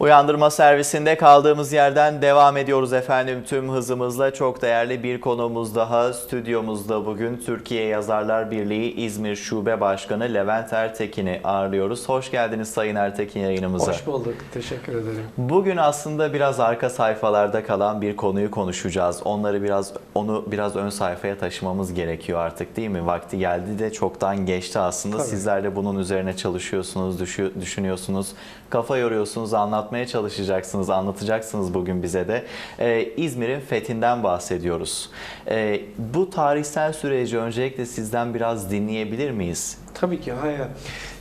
Uyandırma servisinde kaldığımız yerden devam ediyoruz efendim tüm hızımızla. Çok değerli bir konuğumuz daha stüdyomuzda bugün Türkiye Yazarlar Birliği İzmir Şube Başkanı Levent Ertekin'i ağırlıyoruz. Hoş geldiniz Sayın Ertekin yayınımıza. Hoş bulduk. Teşekkür ederim. Bugün aslında biraz arka sayfalarda kalan bir konuyu konuşacağız. Onları biraz onu biraz ön sayfaya taşımamız gerekiyor artık değil mi? Vakti geldi de çoktan geçti aslında. Tabii. Sizler de bunun üzerine çalışıyorsunuz, düşü- düşünüyorsunuz, kafa yoruyorsunuz, anlatmaya çalışacaksınız, anlatacaksınız bugün bize de. Ee, İzmir'in fethinden bahsediyoruz. Ee, bu tarihsel süreci öncelikle sizden biraz dinleyebilir miyiz? Tabii ki hayır.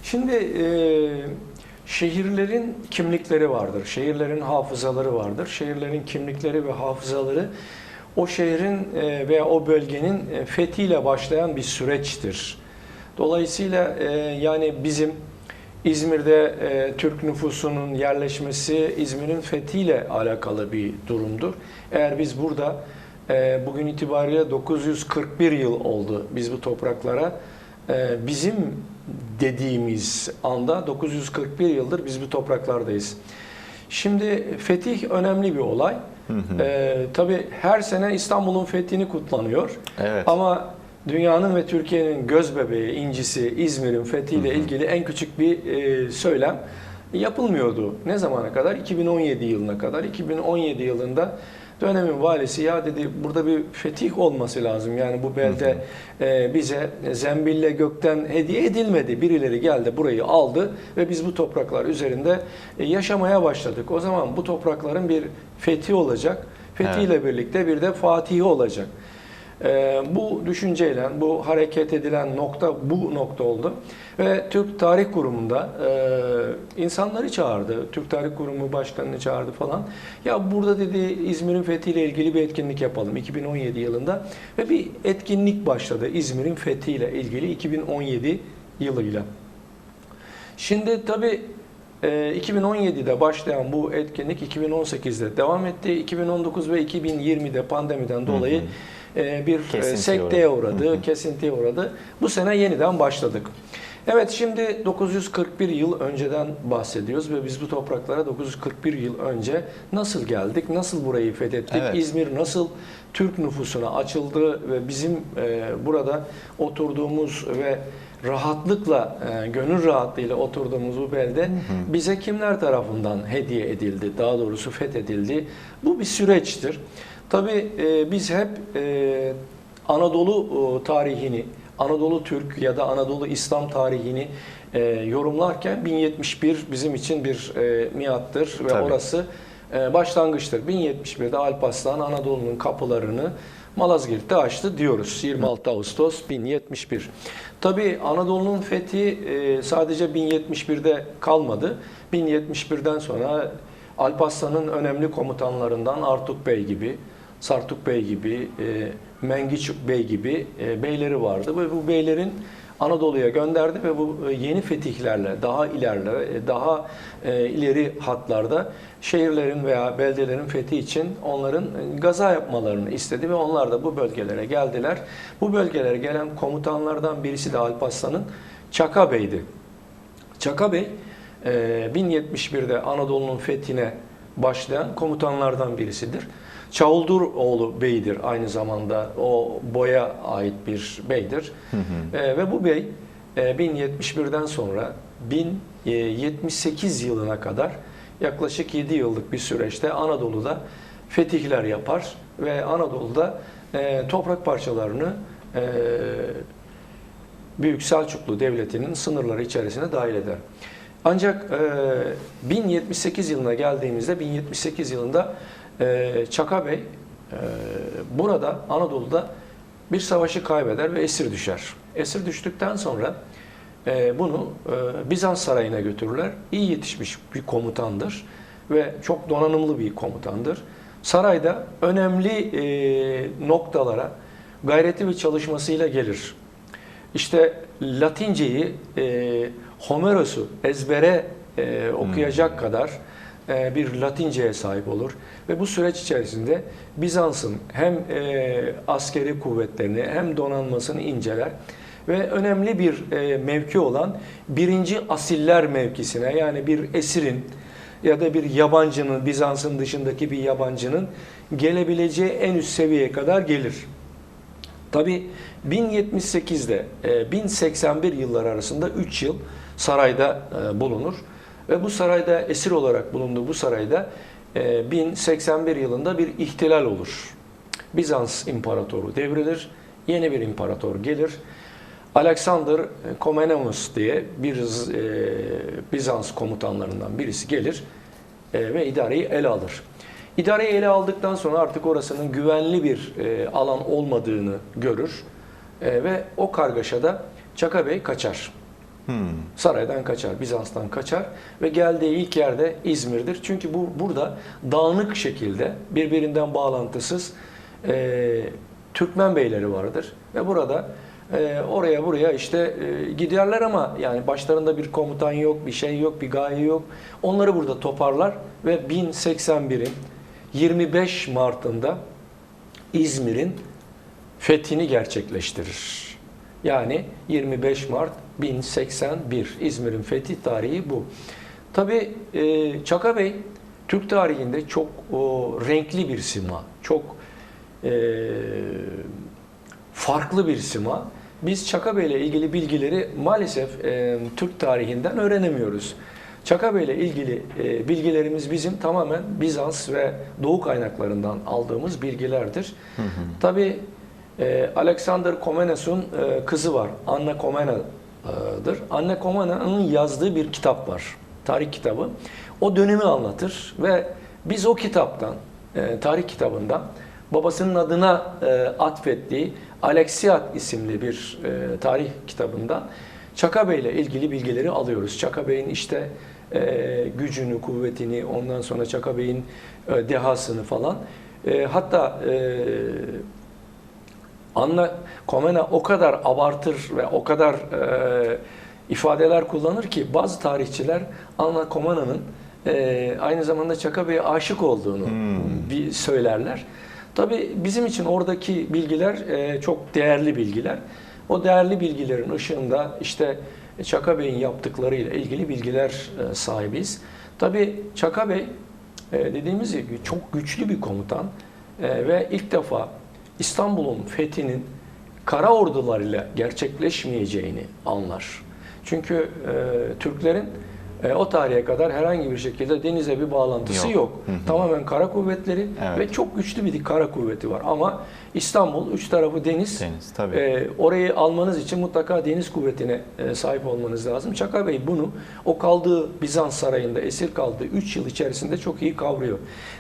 Şimdi e, şehirlerin kimlikleri vardır. Şehirlerin hafızaları vardır. Şehirlerin kimlikleri ve hafızaları o şehrin e, veya o bölgenin e, fethiyle başlayan bir süreçtir. Dolayısıyla e, yani bizim İzmir'de e, Türk nüfusunun yerleşmesi İzmir'in fethiyle alakalı bir durumdur. Eğer biz burada e, bugün itibariyle 941 yıl oldu biz bu topraklara e, bizim dediğimiz anda 941 yıldır biz bu topraklardayız. Şimdi fetih önemli bir olay. E, tabii her sene İstanbul'un fethini kutlanıyor. Evet. Ama dünyanın ve Türkiye'nin göz bebeği, incisi İzmir'in fethiyle ilgili en küçük bir e, söylem yapılmıyordu. Ne zamana kadar? 2017 yılına kadar. 2017 yılında dönemin valisi ya dedi burada bir fetih olması lazım. Yani bu belde e, bize zembille gökten hediye edilmedi. Birileri geldi burayı aldı ve biz bu topraklar üzerinde e, yaşamaya başladık. O zaman bu toprakların bir fethi olacak. Fethiyle birlikte bir de fatihi olacak. Ee, bu düşünceyle, bu hareket edilen nokta bu nokta oldu. Ve Türk Tarih Kurumu'nda e, insanları çağırdı. Türk Tarih Kurumu başkanını çağırdı falan. Ya burada dedi İzmir'in fethiyle ilgili bir etkinlik yapalım 2017 yılında. Ve bir etkinlik başladı İzmir'in fethiyle ilgili 2017 yılıyla. Şimdi tabii e, 2017'de başlayan bu etkinlik 2018'de devam etti. 2019 ve 2020'de pandemiden dolayı e, bir Kesintiye sekteye uğradı. uğradı, kesintiye uğradı. Bu sene yeniden başladık. Evet şimdi 941 yıl önceden bahsediyoruz ve biz bu topraklara 941 yıl önce nasıl geldik, nasıl burayı fethettik, Evet. İzmir nasıl Türk nüfusuna açıldı ve bizim e, burada oturduğumuz ve rahatlıkla, e, gönül rahatlığıyla oturduğumuz bu belde bize kimler tarafından hediye edildi, daha doğrusu fethedildi. Bu bir süreçtir. Tabii e, biz hep e, Anadolu e, tarihini, Anadolu Türk ya da Anadolu İslam tarihini e, yorumlarken 1071 bizim için bir e, miattır ve Tabii. orası e, başlangıçtır. 1071'de Alparslan Anadolu'nun kapılarını Malazgirt'te açtı diyoruz. 26 Ağustos 1071. Tabii Anadolu'nun fethi e, sadece 1071'de kalmadı. 1071'den sonra Alparslan'ın önemli komutanlarından Artuk Bey gibi, Sartuk Bey gibi, e, Mengiçuk Bey gibi e, beyleri vardı ve bu beylerin Anadolu'ya gönderdi ve bu e, yeni fetihlerle daha ilerle, e, daha e, ileri hatlarda şehirlerin veya beldelerin fethi için onların gaza yapmalarını istedi ve onlar da bu bölgelere geldiler. Bu bölgelere gelen komutanlardan birisi de Alparslan'ın Çaka Bey'di. Çaka Bey e, 1071'de Anadolu'nun fethine başlayan komutanlardan birisidir. Çavulduroğlu Bey'dir aynı zamanda. O boya ait bir beydir. E, ve bu bey e, 1071'den sonra 1078 yılına kadar yaklaşık 7 yıllık bir süreçte Anadolu'da fetihler yapar ve Anadolu'da e, toprak parçalarını e, Büyük Selçuklu Devleti'nin sınırları içerisine dahil eder. Ancak e, 1078 yılına geldiğimizde 1078 yılında e, Çaka Bey e, burada Anadolu'da bir savaşı kaybeder ve esir düşer. Esir düştükten sonra e, bunu e, Bizans sarayına götürürler. İyi yetişmiş bir komutandır ve çok donanımlı bir komutandır. Sarayda önemli e, noktalara gayreti ve çalışmasıyla gelir. İşte Latinceyi, e, Homeros'u ezbere e, okuyacak kadar e, bir Latinceye sahip olur. Ve bu süreç içerisinde Bizans'ın hem e, askeri kuvvetlerini hem donanmasını inceler ve önemli bir e, mevki olan birinci asiller mevkisine yani bir esirin ya da bir yabancının, Bizans'ın dışındaki bir yabancının gelebileceği en üst seviyeye kadar gelir. Tabi 1078'de e, 1081 yıllar arasında 3 yıl sarayda e, bulunur ve bu sarayda esir olarak bulunduğu bu sarayda e, 1081 yılında bir ihtilal olur. Bizans imparatoru devrilir, yeni bir imparator gelir. Alexander Komnenos diye bir e, Bizans komutanlarından birisi gelir e, ve idareyi ele alır. İdareyi ele aldıktan sonra artık orasının güvenli bir e, alan olmadığını görür E, ve o kargaşada Çaka Bey kaçar. Hmm. Saraydan kaçar, Bizans'tan kaçar ve geldiği ilk yerde İzmir'dir. Çünkü bu burada dağınık şekilde birbirinden bağlantısız e, Türkmen beyleri vardır ve burada e, oraya buraya işte e, giderler ama yani başlarında bir komutan yok, bir şey yok, bir gaye yok. Onları burada toparlar ve 1081'in 25 Mart'ında İzmir'in fethini gerçekleştirir. Yani 25 Mart 1081 İzmir'in fethi tarihi bu. Tabi Çaka Bey Türk tarihinde çok o, renkli bir sima, çok e, farklı bir sima. Biz Çaka Bey ile ilgili bilgileri maalesef e, Türk tarihinden öğrenemiyoruz. Çaka Bey ile ilgili e, bilgilerimiz bizim tamamen Bizans ve Doğu kaynaklarından aldığımız bilgilerdir. Tabi e, Alexander Komnenos'un e, kızı var. Anna Komnena'dır. Anna Komnena'nın yazdığı bir kitap var. Tarih kitabı. O dönemi anlatır ve biz o kitaptan, e, tarih kitabından babasının adına e, atfettiği Alexiad isimli bir e, tarih kitabından Çaka Bey ile ilgili bilgileri alıyoruz. Çaka Bey'in işte e, gücünü, kuvvetini, ondan sonra Çaka Bey'in dehasını falan. Hatta Anna Komena o kadar abartır ve o kadar e, ifadeler kullanır ki bazı tarihçiler Anna Komena'nın e, aynı zamanda Çaka Bey'e aşık olduğunu Hmm. bir söylerler. Tabi bizim için oradaki bilgiler e, çok değerli bilgiler. O değerli bilgilerin ışığında işte Çaka Bey'in yaptıklarıyla ilgili bilgiler e, sahibiz. Tabi Çaka Bey e, dediğimiz gibi çok güçlü bir komutan e, ve ilk defa İstanbul'un fethinin kara ordularıyla gerçekleşmeyeceğini anlar. Çünkü e, Türklerin e, o tarihe kadar herhangi bir şekilde denize bir bağlantısı Yok. yok. Hı hı. Tamamen kara kuvvetleri Evet. ve çok güçlü bir kara kuvveti var. Ama İstanbul üç tarafı deniz. Deniz tabii. E, orayı almanız için mutlaka deniz kuvvetine e, sahip olmanız lazım. Çaka Bey bunu o kaldığı Bizans sarayında esir kaldığı 3 yıl içerisinde çok iyi kavruyor.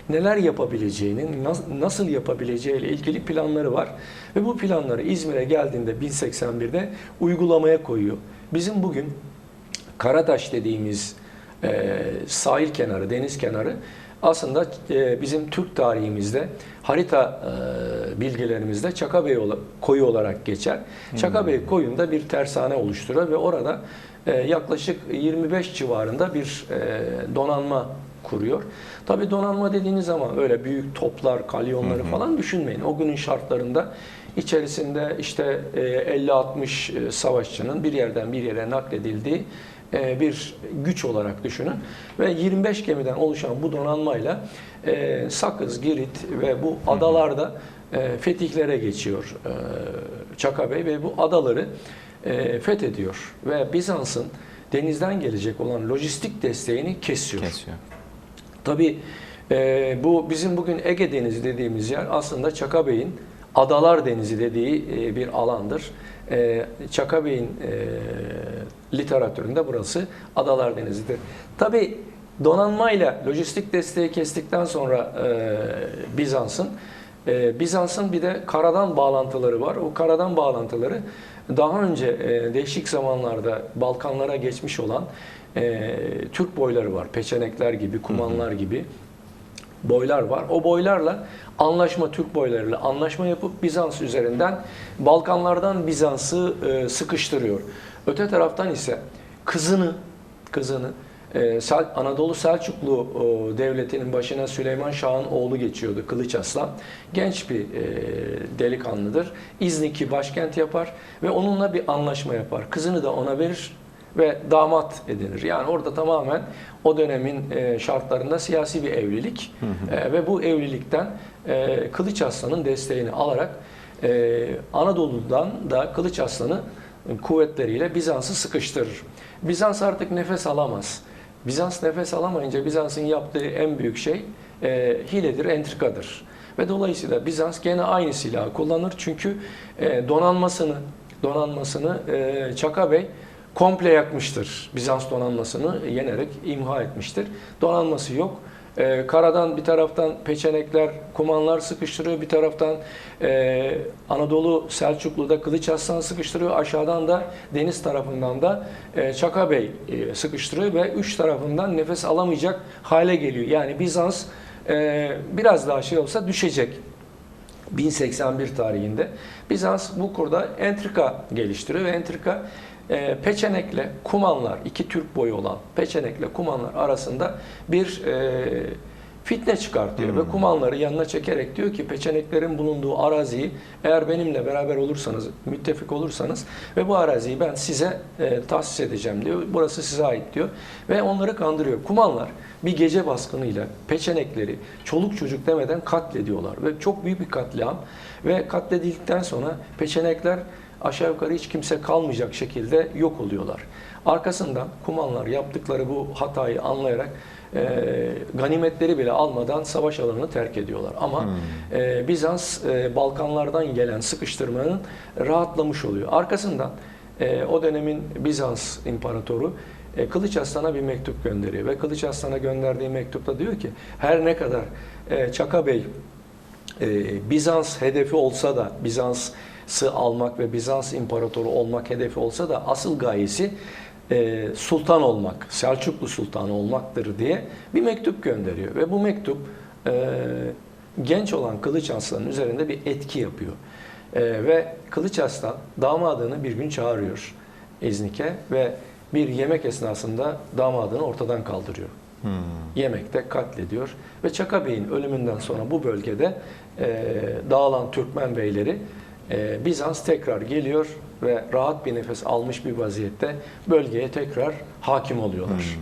Neler yapabileceğini, nas- nasıl yapabileceği ile ilgili planları var. Ve bu planları İzmir'e geldiğinde 1081'de uygulamaya koyuyor. Bizim bugün Karataş dediğimiz e, sahil kenarı, deniz kenarı aslında e, bizim Türk tarihimizde harita e, bilgilerimizde Çakabey koyu olarak geçer. Çakabey koyunda bir tersane oluşturuyor ve orada e, yaklaşık 25 civarında bir e, donanma kuruyor. Tabii donanma dediğiniz zaman öyle büyük toplar, kalyonları falan düşünmeyin. O günün şartlarında içerisinde işte e, 50-60 savaşçının bir yerden bir yere nakledildiği e, bir güç olarak düşünün. Ve 25 gemiden oluşan bu donanmayla e, Sakız, Girit ve bu adalarda e, fetihlere geçiyor e, Çaka Bey ve bu adaları e, fethediyor. Ve Bizans'ın denizden gelecek olan lojistik desteğini kesiyor. Kesiyor. Tabii e, bu bizim bugün Ege Denizi dediğimiz yer aslında Çaka Bey'in Adalar Denizi dediği e, bir alandır. E, Çaka Bey'in e, literatüründe burası Adalar Denizi'dir. Tabii donanmayla lojistik desteği kestikten sonra e, Bizans'ın e, Bizans'ın bir de karadan bağlantıları var. O karadan bağlantıları daha önce e, değişik zamanlarda Balkanlara geçmiş olan e, Türk boyları var. Peçenekler gibi, kumanlar gibi boylar var. O boylarla anlaşma Türk boylarıyla anlaşma yapıp Bizans üzerinden Balkanlardan Bizans'ı e, sıkıştırıyor. Öte taraftan ise kızını kızını e, Sel- Anadolu Selçuklu e, devletinin başına Süleyman Şah'ın oğlu geçiyordu Kılıç Aslan. Genç bir e, delikanlıdır. İznik'i başkent yapar ve onunla bir anlaşma yapar. Kızını da ona verir ve damat edinir. Yani orada tamamen o dönemin e, şartlarında siyasi bir evlilik E, ve bu evlilikten e, Kılıç Arslan'ın desteğini alarak Anadolu'dan da Kılıç Arslan'ı kuvvetleriyle Bizans'ı sıkıştırır. Bizans artık nefes alamaz. Bizans nefes alamayınca Bizans'ın yaptığı en büyük şey e, hiledir, entrikadır. Ve dolayısıyla Bizans gene aynı silahı kullanır. Çünkü e, donanmasını donanmasını e, Çaka Bey komple yakmıştır. Bizans donanmasını yenerek imha etmiştir. Donanması yok. E, karadan bir taraftan peçenekler, kumanlar sıkıştırıyor. Bir taraftan e, Anadolu Selçuklu'da Kılıç Arslan sıkıştırıyor. Aşağıdan da deniz tarafından da e, Çaka Bey e, sıkıştırıyor ve üç tarafından nefes alamayacak hale geliyor. Yani Bizans e, biraz daha şey olsa düşecek. 1081 tarihinde Bizans bu kurda entrika geliştiriyor ve entrika e, peçenekle kumanlar, iki Türk boyu olan peçenekle kumanlar arasında bir e, fitne çıkartıyor ve kumanları yanına çekerek diyor ki peçeneklerin bulunduğu araziyi eğer benimle beraber olursanız, müttefik olursanız ve bu araziyi ben size e, tahsis edeceğim diyor. Burası size ait diyor ve onları kandırıyor. Kumanlar bir gece baskınıyla peçenekleri çoluk çocuk demeden katlediyorlar ve çok büyük bir katliam ve katledildikten sonra peçenekler aşağı yukarı hiç kimse kalmayacak şekilde yok oluyorlar. Arkasından kumanlar yaptıkları bu hatayı anlayarak e, ganimetleri bile almadan savaş alanını terk ediyorlar. Ama e, Bizans e, Balkanlardan gelen sıkıştırmanın rahatlamış oluyor. Arkasından e, o dönemin Bizans imparatoru e, Kılıç Arslan'a bir mektup gönderiyor ve Kılıç Arslan'a gönderdiği mektupta diyor ki her ne kadar e, Çaka Bey e, Bizans hedefi olsa da Bizans'ı almak ve Bizans imparatoru olmak hedefi olsa da asıl gayesi e, sultan olmak, Selçuklu sultanı olmaktır diye bir mektup gönderiyor ve bu mektup e, genç olan Kılıç Arslan'ın üzerinde bir etki yapıyor. E, ve Kılıç Arslan damadını bir gün çağırıyor İznik'e ve bir yemek esnasında damadını ortadan kaldırıyor. Hmm. Yemekte katlediyor ve Çaka Bey'in ölümünden sonra bu bölgede e, dağılan Türkmen beyleri e, Bizans tekrar geliyor ve rahat bir nefes almış bir vaziyette bölgeye tekrar hakim oluyorlar.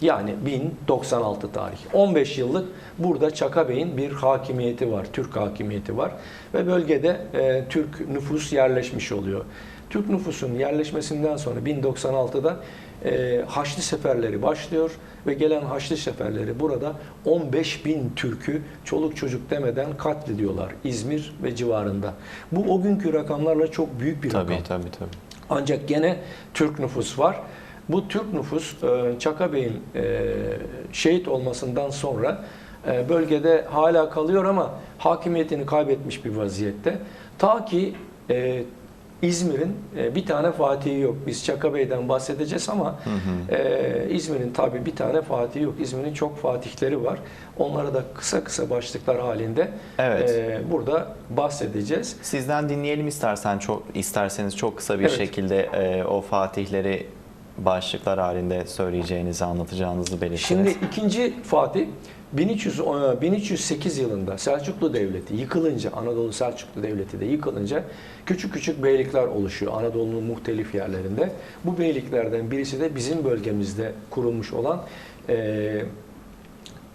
Yani 1096 tarih. 15 yıllık burada Çaka Bey'in bir hakimiyeti var, Türk hakimiyeti var ve bölgede e, Türk nüfus yerleşmiş oluyor. Türk nüfusun yerleşmesinden sonra 1096'da e, Haçlı seferleri başlıyor ve gelen Haçlı seferleri burada 15 bin Türk'ü çoluk çocuk demeden katlediyorlar İzmir ve civarında. Bu o günkü rakamlarla çok büyük bir Tabii rakam. tabii tabii. Ancak gene Türk nüfus var. Bu Türk nüfus e, Çaka Bey'in e, şehit olmasından sonra e, bölgede hala kalıyor ama hakimiyetini kaybetmiş bir vaziyette. Ta ki İzmir'in e, bir tane fatihi yok. Biz Çaka Bey'den bahsedeceğiz ama e, İzmir'in tabii bir tane fatihi yok. İzmir'in çok fatihleri var. Onlara da kısa kısa başlıklar halinde Evet. e, burada bahsedeceğiz. Sizden dinleyelim istersen çok isterseniz çok kısa bir Evet. şekilde e, o fatihleri başlıklar halinde söyleyeceğinizi, anlatacağınızı belirtiniz. Şimdi ikinci Fatih 1300, e, 1308 yılında Selçuklu Devleti yıkılınca, Anadolu Selçuklu Devleti de yıkılınca küçük küçük beylikler oluşuyor Anadolu'nun muhtelif yerlerinde. Bu beyliklerden birisi de bizim bölgemizde kurulmuş olan e,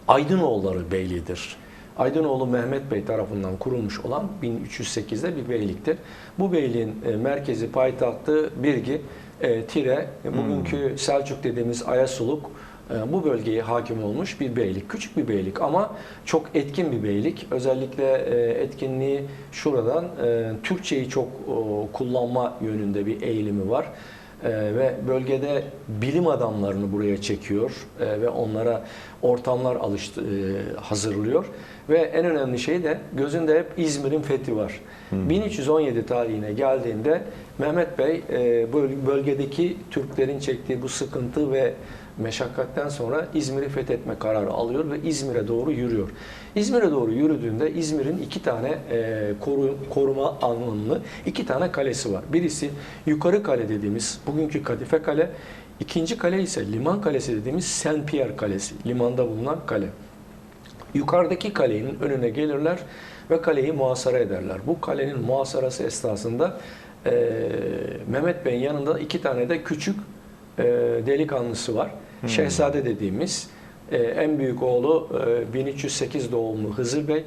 Aydınoğulları Beyliği'dir. Aydınoğlu Mehmet Bey tarafından kurulmuş olan 1308'de bir beyliktir. Bu beyliğin e, merkezi payitahtı Birgi, e, Tire, e, bugünkü Selçuk dediğimiz Ayasuluk e, bu bölgeye hakim olmuş bir beylik. Küçük bir beylik ama çok etkin bir beylik. Özellikle e, etkinliği şuradan e, Türkçeyi çok o, kullanma yönünde bir eğilimi var. Ee, ve bölgede bilim adamlarını buraya çekiyor e, ve onlara ortamlar alıştı, e, hazırlıyor ve en önemli şey de gözünde hep İzmir'in fethi var. 1317 tarihine geldiğinde Mehmet Bey e, böl- bölgedeki Türklerin çektiği bu sıkıntı ve meşakkatten sonra İzmir'i fethetme kararı alıyor ve İzmir'e doğru yürüyor. İzmir'e doğru yürüdüğünde İzmir'in iki tane e, koru, koruma anlamlı iki tane kalesi var. Birisi yukarı kale dediğimiz bugünkü Kadife Kale. İkinci kale ise liman kalesi dediğimiz Saint Pierre Kalesi. Limanda bulunan kale. Yukarıdaki kalenin önüne gelirler ve kaleyi muhasara ederler. Bu kalenin muhasarası esnasında e, Mehmet Bey'in yanında iki tane de küçük e, delikanlısı var. Şehzade dediğimiz e, en büyük oğlu e, 1308 doğumlu Hızır Bey.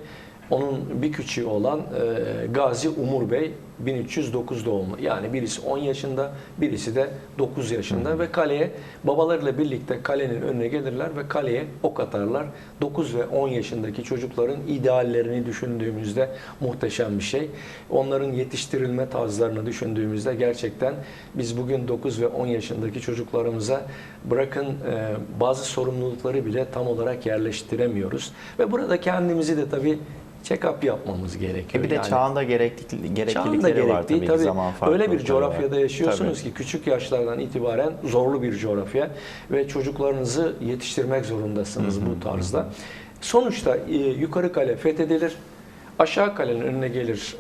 Onun bir küçüğü olan e, Gazi Umur Bey 1309 doğumlu. Yani birisi 10 yaşında, birisi de 9 yaşında ve kaleye babalarıyla birlikte kalenin önüne gelirler ve kaleye ok atarlar. 9 ve 10 yaşındaki çocukların ideallerini düşündüğümüzde muhteşem bir şey. Onların yetiştirilme tarzlarını düşündüğümüzde gerçekten biz bugün 9 ve 10 yaşındaki çocuklarımıza bırakın e, bazı sorumlulukları bile tam olarak yerleştiremiyoruz. Ve burada kendimizi de tabii check-up yapmamız gerekiyor. E bir de Yani- çağında gerekli, gereklilikleri var gerektiği, tabii, zaman Öyle bir coğrafyada yaşıyorsunuz Tabii. ki küçük yaşlardan itibaren zorlu bir coğrafya ve çocuklarınızı yetiştirmek zorundasınız bu tarzda. Sonuçta e, yukarı kale fethedilir. Aşağı kalenin önüne gelir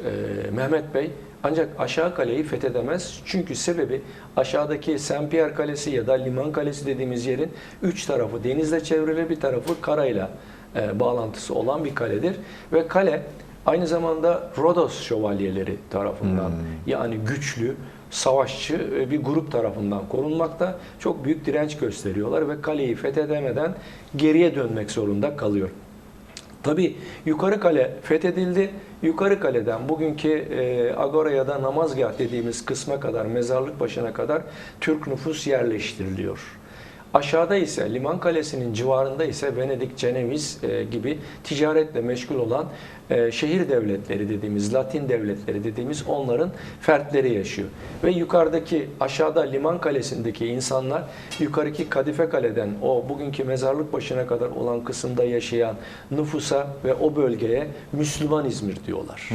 e, Mehmet Bey. Ancak aşağı kaleyi fethedemez. Çünkü sebebi aşağıdaki Saint Pierre Kalesi ya da Liman Kalesi dediğimiz yerin üç tarafı denizle çevrili bir tarafı karayla e, bağlantısı olan bir kaledir. Ve kale aynı zamanda Rodos şövalyeleri tarafından yani güçlü, savaşçı e, bir grup tarafından korunmakta. Çok büyük direnç gösteriyorlar ve kaleyi fethedemeden geriye dönmek zorunda kalıyor. Tabi yukarı kale fethedildi. Yukarı kaleden bugünkü e, Agora ya da namazgah dediğimiz kısma kadar, mezarlık başına kadar Türk nüfus yerleştiriliyor. Aşağıda ise Liman Kalesi'nin civarında ise Venedik, Ceneviz e, gibi ticaretle meşgul olan e, şehir devletleri dediğimiz, Latin devletleri dediğimiz onların fertleri yaşıyor. Ve yukarıdaki aşağıda Liman Kalesi'ndeki insanlar yukarıki Kadife Kale'den o bugünkü mezarlık başına kadar olan kısımda yaşayan nüfusa ve o bölgeye Müslüman İzmir diyorlar.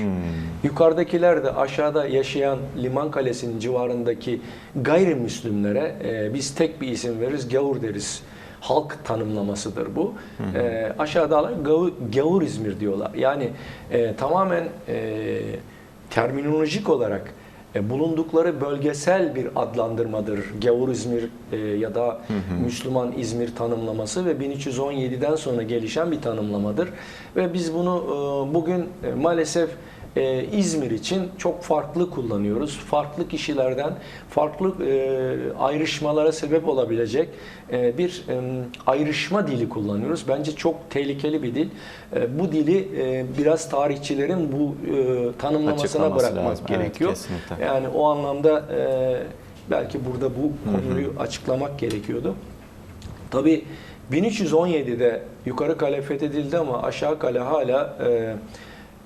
Yukarıdakiler de aşağıda yaşayan Liman Kalesi'nin civarındaki gayrimüslimlere e, biz tek bir isim veririz, gavur deriz. Halk tanımlamasıdır bu. E, aşağıdalar gavur, gavur İzmir diyorlar. Yani e, tamamen e, terminolojik olarak e, bulundukları bölgesel bir adlandırmadır. Gavur İzmir e, ya da Müslüman İzmir tanımlaması ve 1317'den sonra gelişen bir tanımlamadır. Ve biz bunu e, bugün e, maalesef e, İzmir için çok farklı kullanıyoruz. Farklı kişilerden farklı e, ayrışmalara sebep olabilecek e, bir e, ayrışma dili kullanıyoruz. Bence çok tehlikeli bir dil. E, bu dili e, biraz tarihçilerin bu e, tanımlamasına bırakmak lazım. Evet, gerekiyor. kesinlikle. Yani o anlamda e, belki burada bu konuyu açıklamak gerekiyordu. Tabii 1317'de yukarı kale fethedildi ama aşağı kale hala e,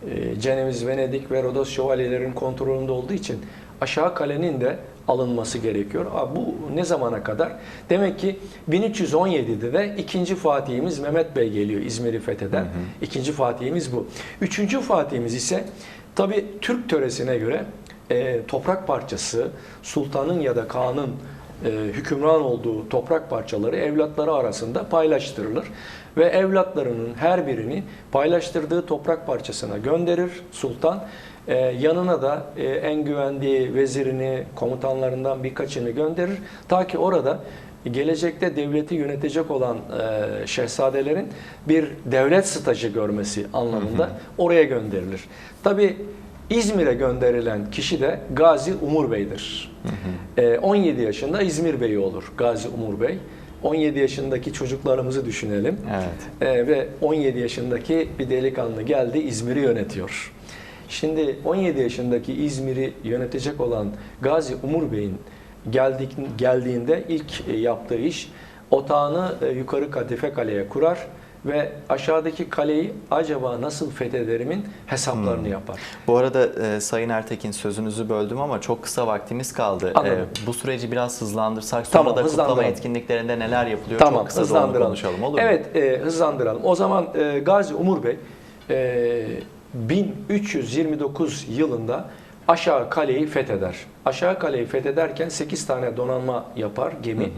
e, Ceneviz, Venedik ve Rodos şövalyelerinin kontrolünde olduğu için aşağı kalenin de alınması gerekiyor. Aa, bu ne zamana kadar? Demek ki 1317'de de ikinci Fatihimiz Mehmet Bey geliyor İzmir'i fetheden. İkinci Fatihimiz bu. Üçüncü Fatihimiz ise tabi Türk töresine göre e, toprak parçası sultanın ya da kağanın e, hükümran olduğu toprak parçaları evlatları arasında paylaştırılır ve evlatlarının her birini paylaştırdığı toprak parçasına gönderir sultan. E, yanına da e, en güvendiği vezirini, komutanlarından birkaçını gönderir. Ta ki orada gelecekte devleti yönetecek olan e, şehzadelerin bir devlet stajı görmesi anlamında oraya gönderilir. Tabi İzmir'e gönderilen kişi de Gazi Umur Bey'dir. E, 17 yaşında İzmir Bey'i olur Gazi Umur Bey. 17 yaşındaki çocuklarımızı düşünelim. Evet. E, ve 17 yaşındaki bir delikanlı geldi İzmir'i yönetiyor. Şimdi 17 yaşındaki İzmir'i yönetecek olan Gazi Umur Bey'in geldik, geldiğinde ilk e, yaptığı iş otağını e, yukarı Kadife Kale'ye kurar ve aşağıdaki kaleyi acaba nasıl fethederimin hesaplarını yapar. Bu arada e, Sayın Ertekin sözünüzü böldüm ama çok kısa vaktimiz kaldı. Anladım. E, bu süreci biraz hızlandırsak sonra Tamam, da kutlama hızlandıralım. etkinliklerinde neler yapılıyor Tamam, çok kısa da onu hızlandıralım. konuşalım olur mu? Evet, e, hızlandıralım. O zaman e, Gazi Umur Bey e, 1329 yılında aşağı kaleyi fetheder. Aşağı kaleyi fethederken 8 tane donanma yapar gemi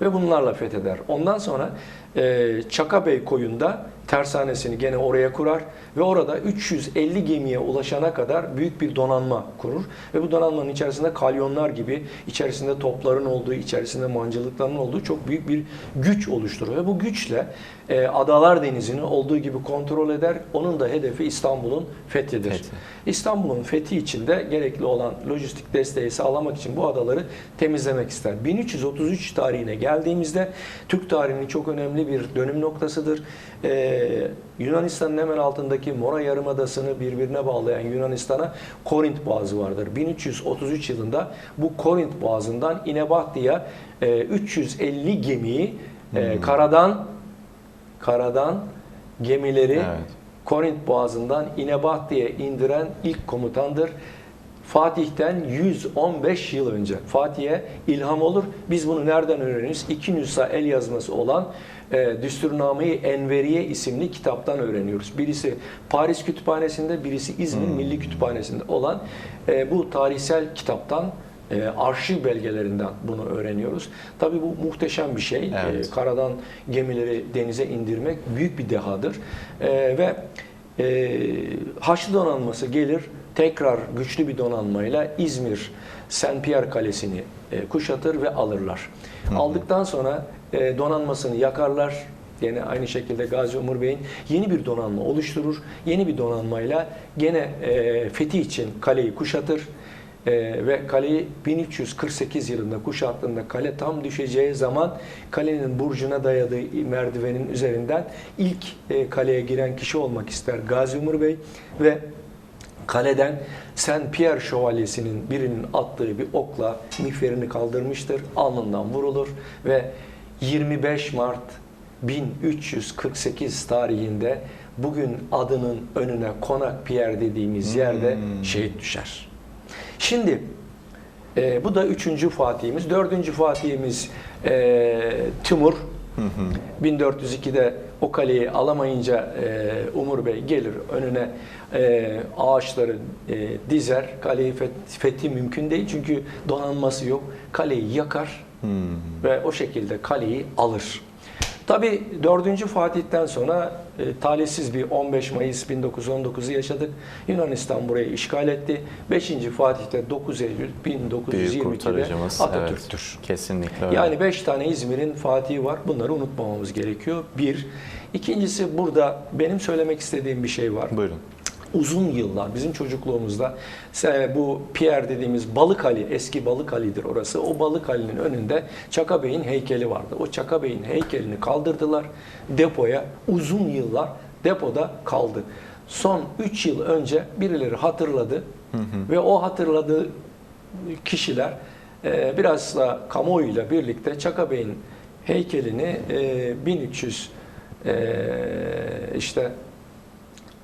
ve bunlarla fetheder. Ondan sonra e, Çakabey koyunda tersanesini gene oraya kurar ve orada 350 gemiye ulaşana kadar büyük bir donanma kurur ve bu donanmanın içerisinde kalyonlar gibi içerisinde topların olduğu, içerisinde mancılıkların olduğu çok büyük bir güç oluşturur ve bu güçle e, Adalar Denizi'ni olduğu gibi kontrol eder. Onun da hedefi İstanbul'un fethidir. Fethi. İstanbul'un fethi için de gerekli olan lojistik desteği sağlamak için bu adaları temizlemek ister. 1333 tarihine geldiğimizde Türk tarihinin çok önemli bir dönüm noktasıdır. Ee, Yunanistan'ın hemen altındaki Mora Yarımadası'nı birbirine bağlayan Yunanistan'a Korint Boğazı vardır. 1333 yılında bu Korint Boğazı'ndan İnebahtı'ya e, 350 gemiyi e, karadan karadan gemileri Evet. Korint Boğazı'ndan İnebahtı'ya indiren ilk komutandır. Fatih'ten 115 yıl önce Fatih'e ilham olur. Biz bunu nereden öğreniyoruz? İki nüsha el yazması olan e, Düsturname-i Enveriye isimli kitaptan öğreniyoruz. Birisi Paris Kütüphanesi'nde, birisi İzmir Milli Kütüphanesi'nde olan e, bu tarihsel kitaptan e, arşiv belgelerinden bunu öğreniyoruz. Tabii bu muhteşem bir şey. Evet. E, karadan gemileri denize indirmek büyük bir dehadır. E, ve e, Haçlı donanması gelir tekrar güçlü bir donanmayla İzmir Saint Pierre Kalesi'ni e, kuşatır ve alırlar. Aldıktan sonra e, donanmasını yakarlar. Yine aynı şekilde Gazi Umur Bey'in yeni bir donanma oluşturur. Yeni bir donanmayla gene e, fethi için kaleyi kuşatır. Ee, ve kaleyi 1348 yılında kuşattığında kale tam düşeceği zaman kalenin burcuna dayadığı merdivenin üzerinden ilk e, kaleye giren kişi olmak ister Gazi Umur Bey ve kaleden Saint Pierre şövalyesinin birinin attığı bir okla miğferini kaldırmıştır. Alnından vurulur ve 25 Mart 1348 tarihinde bugün adının önüne Konak Pierre dediğimiz yerde Hmm. şehit düşer. Şimdi e, bu da üçüncü Fatih'imiz. Dördüncü Fatih'imiz e, Timur. 1402'de o kaleyi alamayınca e, Umur Bey gelir önüne e, ağaçları e, dizer. Kaleyi feth- fethi mümkün değil çünkü donanması yok. Kaleyi yakar Hmm. ve o şekilde kaleyi alır. Tabi 4. Fatih'ten sonra e, talihsiz bir 15 Mayıs 1919'u yaşadık. Yunanistan burayı işgal etti. 5. Fatih'te 9 Eylül Büyük 1922'de kurtarıcımız. Atatürk'tür. Evet, kesinlikle öyle. Yani 5 tane İzmir'in Fatih'i var. Bunları unutmamamız gerekiyor. Bir. İkincisi burada benim söylemek istediğim bir şey var Buyurun. Uzun yıllar bizim çocukluğumuzda bu Pierre dediğimiz Balık Ali, eski Balık Ali'dir orası. O Balık Ali'nin önünde Çaka Bey'in heykeli vardı. O Çaka Bey'in heykelini kaldırdılar depoya. Uzun yıllar depoda kaldı. Son 3 yıl önce birileri hatırladı ve o hatırladığı kişiler e, biraz da kamuoyuyla birlikte Çaka Bey'in heykelini e, 1300 e, işte e,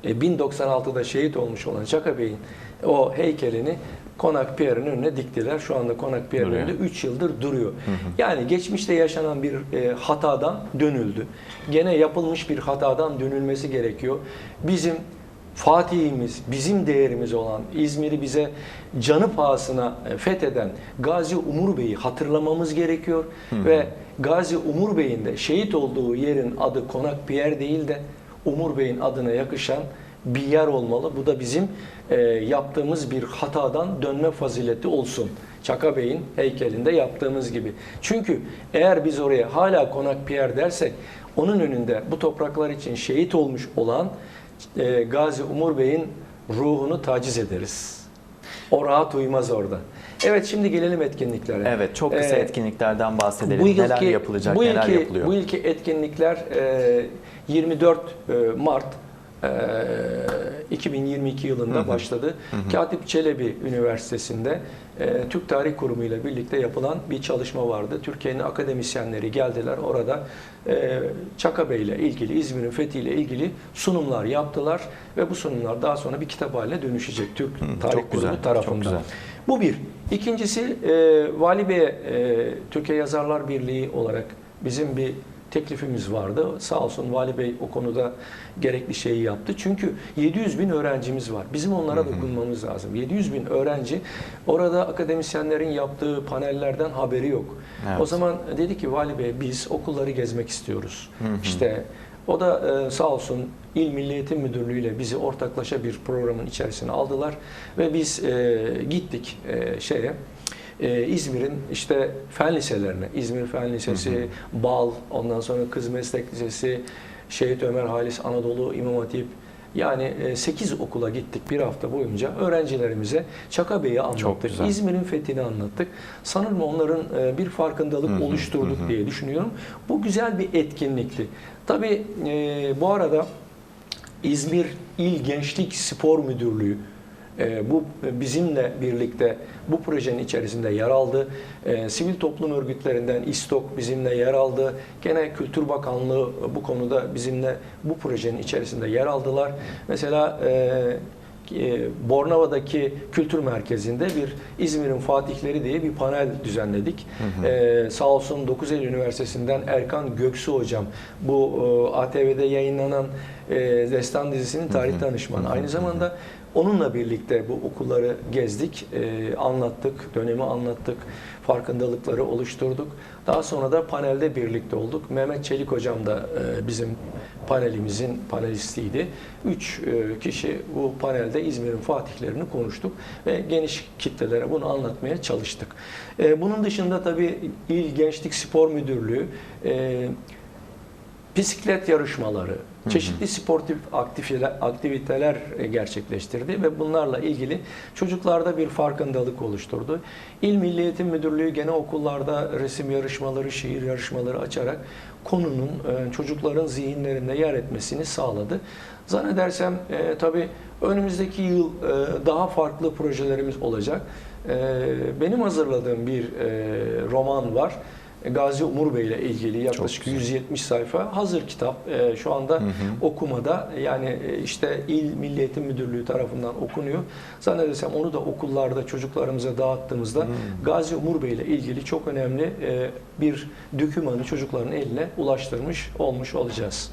1096'da şehit olmuş olan Çaka Bey'in o heykelini Konak Pierre'in önüne diktiler. Şu anda Konak Pierre'in önünde 3 yıldır duruyor. Yani geçmişte yaşanan bir e, hatadan dönüldü. Gene yapılmış bir hatadan dönülmesi gerekiyor. Bizim Fatih'imiz, bizim değerimiz olan İzmir'i bize canı pahasına e, fetheden Gazi Umur Bey'i hatırlamamız gerekiyor. Ve Gazi Umur Bey'in de şehit olduğu yerin adı Konak Pierre değil de Umur Bey'in adına yakışan bir yer olmalı. Bu da bizim e, yaptığımız bir hatadan dönme fazileti olsun. Çaka Bey'in heykelinde yaptığımız gibi. Çünkü eğer biz oraya hala Konak Pierre dersek onun önünde bu topraklar için şehit olmuş olan e, Gazi Umur Bey'in ruhunu taciz ederiz. O rahat uyumaz orada. Evet şimdi gelelim etkinliklere. Evet, çok kısa Ee, etkinliklerden bahsedelim. bu yılki, neler yapılacak, bu neler yılki, yapılıyor? Bu yılki etkinlikler e, 24 e, Mart e, 2022 yılında başladı. Katip Çelebi Üniversitesi'nde e, Türk Tarih Kurumu ile birlikte yapılan bir çalışma vardı. Türkiye'nin akademisyenleri geldiler orada e, Çaka Bey ile ilgili, İzmir'in fethi ile ilgili sunumlar yaptılar ve bu sunumlar daha sonra bir kitap haline dönüşecek Türk Tarih çok güzel, Kurumu çok tarafından. güzel. Bu bir. İkincisi e, Vali Bey'e e, Türkiye Yazarlar Birliği olarak bizim bir teklifimiz vardı. Sağ olsun Vali Bey o konuda gerekli şeyi yaptı. Çünkü 700 bin öğrencimiz var. Bizim onlara dokunmamız lazım. 700 bin öğrenci orada akademisyenlerin yaptığı panellerden haberi yok. Evet. O zaman dedi ki Vali Bey biz okulları gezmek istiyoruz. İşte o da e, sağ olsun İl Milli Eğitim Müdürlüğü ile bizi ortaklaşa bir programın içerisine aldılar ve biz e, gittik e, şeye e, İzmir'in işte fen liselerine, İzmir Fen Lisesi, Bal, ondan sonra Kız Meslek Lisesi, Şehit Ömer Halis Anadolu İmam Hatip, Yani 8 okula gittik bir hafta boyunca öğrencilerimize Çaka Bey'i anlattık. İzmir'in fethini anlattık. Sanırım onların e, bir farkındalık Hı hı, oluşturduk hı hı. diye düşünüyorum. Bu güzel bir etkinlikti. Tabii e, bu arada İzmir İl Gençlik Spor Müdürlüğü e, bu bizimle birlikte bu projenin içerisinde yer aldı. E, sivil toplum örgütlerinden İSTOK bizimle yer aldı. Gene Kültür Bakanlığı bu konuda bizimle bu projenin içerisinde yer aldılar. Mesela e, e, Bornova'daki kültür merkezinde bir İzmir'in Fatihleri diye bir panel düzenledik. E, sağ olsun 9 Eylül Üniversitesi'nden Erkan Göksu hocam bu e, ATV'de yayınlanan e, Destan dizisinin tarih danışmanı. Aynı zamanda onunla birlikte bu okulları gezdik, e, anlattık, dönemi anlattık, farkındalıkları oluşturduk. Daha sonra da panelde birlikte olduk. Mehmet Çelik hocam da e, bizim panelimizin panelistiydi. Üç e, kişi bu panelde İzmir'in fatihlerini konuştuk ve geniş kitlelere bunu anlatmaya çalıştık. Bunun dışında tabii İl Gençlik Spor Müdürlüğü bisiklet yarışmaları, çeşitli sportif aktiviteler, e, gerçekleştirdi ve bunlarla ilgili çocuklarda bir farkındalık oluşturdu. İl Milli Eğitim Müdürlüğü gene okullarda resim yarışmaları, şiir yarışmaları açarak konunun e, çocukların zihinlerinde yer etmesini sağladı. Zannedersem e, tabii önümüzdeki yıl e, daha farklı projelerimiz olacak. E, benim hazırladığım bir e, roman var. Gazi Umur Bey ile ilgili yaklaşık güzel. 170 sayfa hazır kitap e, şu anda okumada yani e, işte İl Milli Eğitim Müdürlüğü tarafından okunuyor. Zannedersem onu da okullarda çocuklarımıza dağıttığımızda Gazi Umur Bey ile ilgili çok önemli e, bir dokümanı çocukların eline ulaştırmış olmuş olacağız.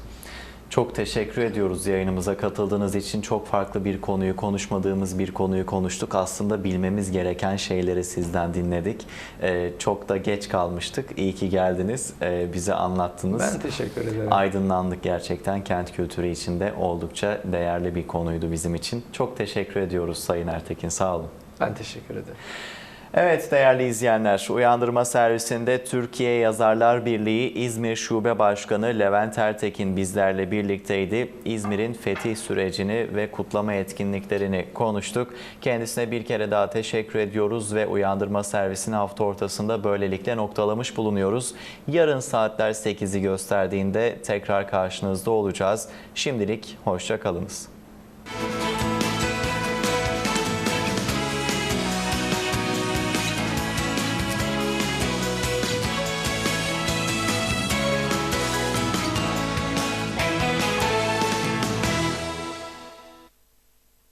Çok teşekkür ediyoruz yayınımıza katıldığınız için. Çok farklı bir konuyu, konuşmadığımız bir konuyu konuştuk. Aslında bilmemiz gereken şeyleri sizden dinledik. Ee, çok da geç kalmıştık. İyi ki geldiniz. Ee, bize anlattınız. Ben teşekkür ederim. Aydınlandık gerçekten. Kent kültürü içinde oldukça değerli bir konuydu bizim için. Çok teşekkür ediyoruz Sayın Ertekin. Sağ olun. Ben teşekkür ederim. Evet değerli izleyenler, Uyandırma Servisinde Türkiye Yazarlar Birliği İzmir Şube Başkanı Levent Ertekin bizlerle birlikteydi. İzmir'in fetih sürecini ve kutlama etkinliklerini konuştuk. Kendisine bir kere daha teşekkür ediyoruz ve Uyandırma Servisini hafta ortasında böylelikle noktalamış bulunuyoruz. Yarın saatler 8'i gösterdiğinde tekrar karşınızda olacağız. Şimdilik hoşça kalınız.